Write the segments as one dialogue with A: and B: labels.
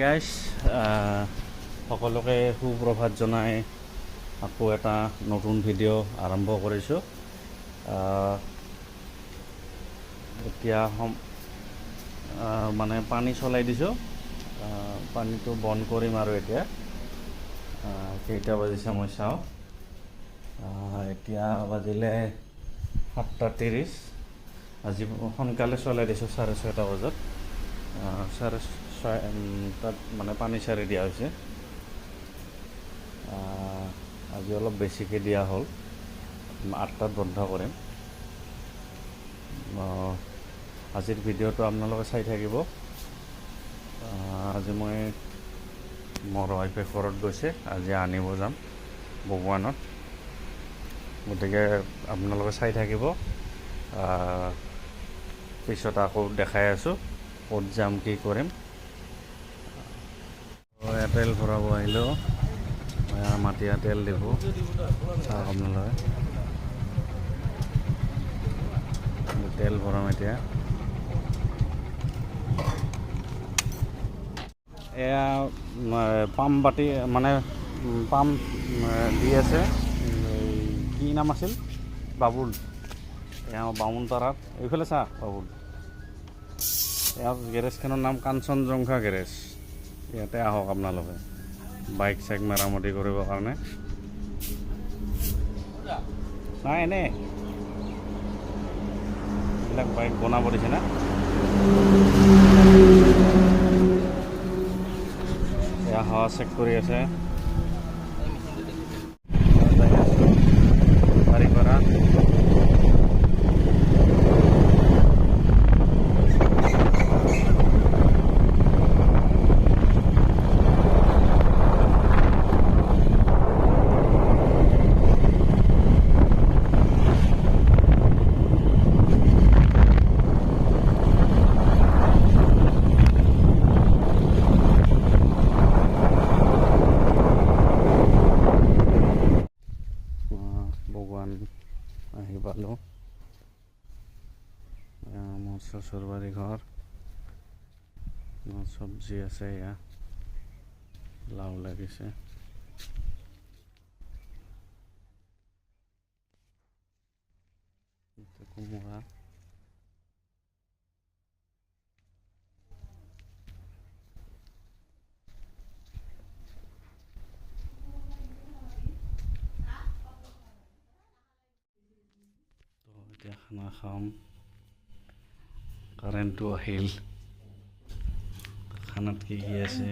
A: গাইছ সকলোকে সুপ্ৰভাত জনাই। আকৌ এটা নতুন ভিডিঅ' আৰম্ভ কৰিছোঁ। এতিয়া সম মানে পানী চলাই দিছোঁ। পানীটো বন্ধ কৰিম আৰু এতিয়া। কেইটা বাজিছে মই চাওঁ। এতিয়া বাজিলে সাতটা ত্ৰিছ। আজি সোনকালে চলাই দিছোঁ চাৰে ছয়টা বজাত। চাৰে তাত মানে পানী চাৰি দিয়া হৈছে। আজি অলপ বেছিকৈ দিয়া হ'ল। আঠটাত বন্ধ কৰিম। আজিৰ ভিডিঅ'টো আপোনালোকে চাই থাকিব। আজি মই মোৰ ৱাইফে ঘৰত গৈছে। আজি আনিব যাম ভগৱানত গতিকে আপোনালোকে চাই থাকিব। পিছত আকৌ দেখাই আছোঁ ক'ত যাম, কি কৰিম। তেল ভৰাব আহিলোঁ এয়া মাটিয়া তেল দিব আপোনালোকে তেল ভৰাম এতিয়া। এয়া পাম্প বাতি মানে পাম্প দি আছে। কি নাম আছিল? বাবুল। এয়া বামুণ পাৰাত এইফালে চা বাবুল। ইয়াৰ গেৰেজখনৰ নাম কাঞ্চনজংঘা গেৰেজ। ইয়াতে আহক আপোনালোকে। বাইক চাইক মেৰামতি কৰিবৰ কাৰণে। নাই, এনে। এইবিলাক বাইক বনাব দিছে না? হাৱা চেক কৰি আছে। আহ, ভগৱান আহি পালোঁ মোৰ শ্বশুৰবাৰী বাৰী ঘৰ। মোৰ চব্জি আছে এয়া। লাও লাগিছে। কোমোৰা তো এতিয়া খানা খাম কাৰেণ্টটো আহিল খানাত কি কি আছে?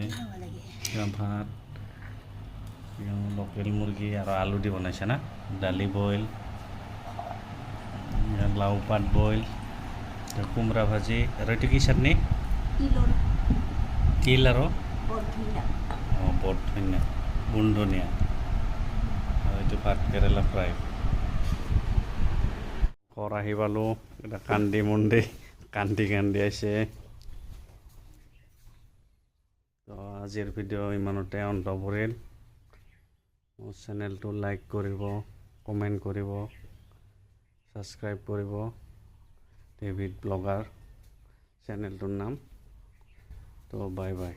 A: ভাত লোকেল মুৰ্গী আৰু আলু দি বনাইছে না? দালি বইল লাও পাত বইল কোমৰা ভাজি। আৰু এইটো কি চাটনি? তিল অঁ বৰ ধুনীয়া গুণ ধুনীয়া এইটো ভাত কেৰেলা ফ্ৰাই। ঘৰ আহি পালোঁ এতিয়া কান্দি মুন্দি, কান্দি কান্দি আছে তো আজিৰ ভিডিঅ' ইমানতে অন্ত পৰিল মোৰ চেনেলটো লাইক কৰিব, কমেণ্ট কৰিব, ছাবস্ক্ৰাইব কৰিব। ডেভিড ব্লগাৰ, চেনেলটোৰ নাম। তো বাই বাই।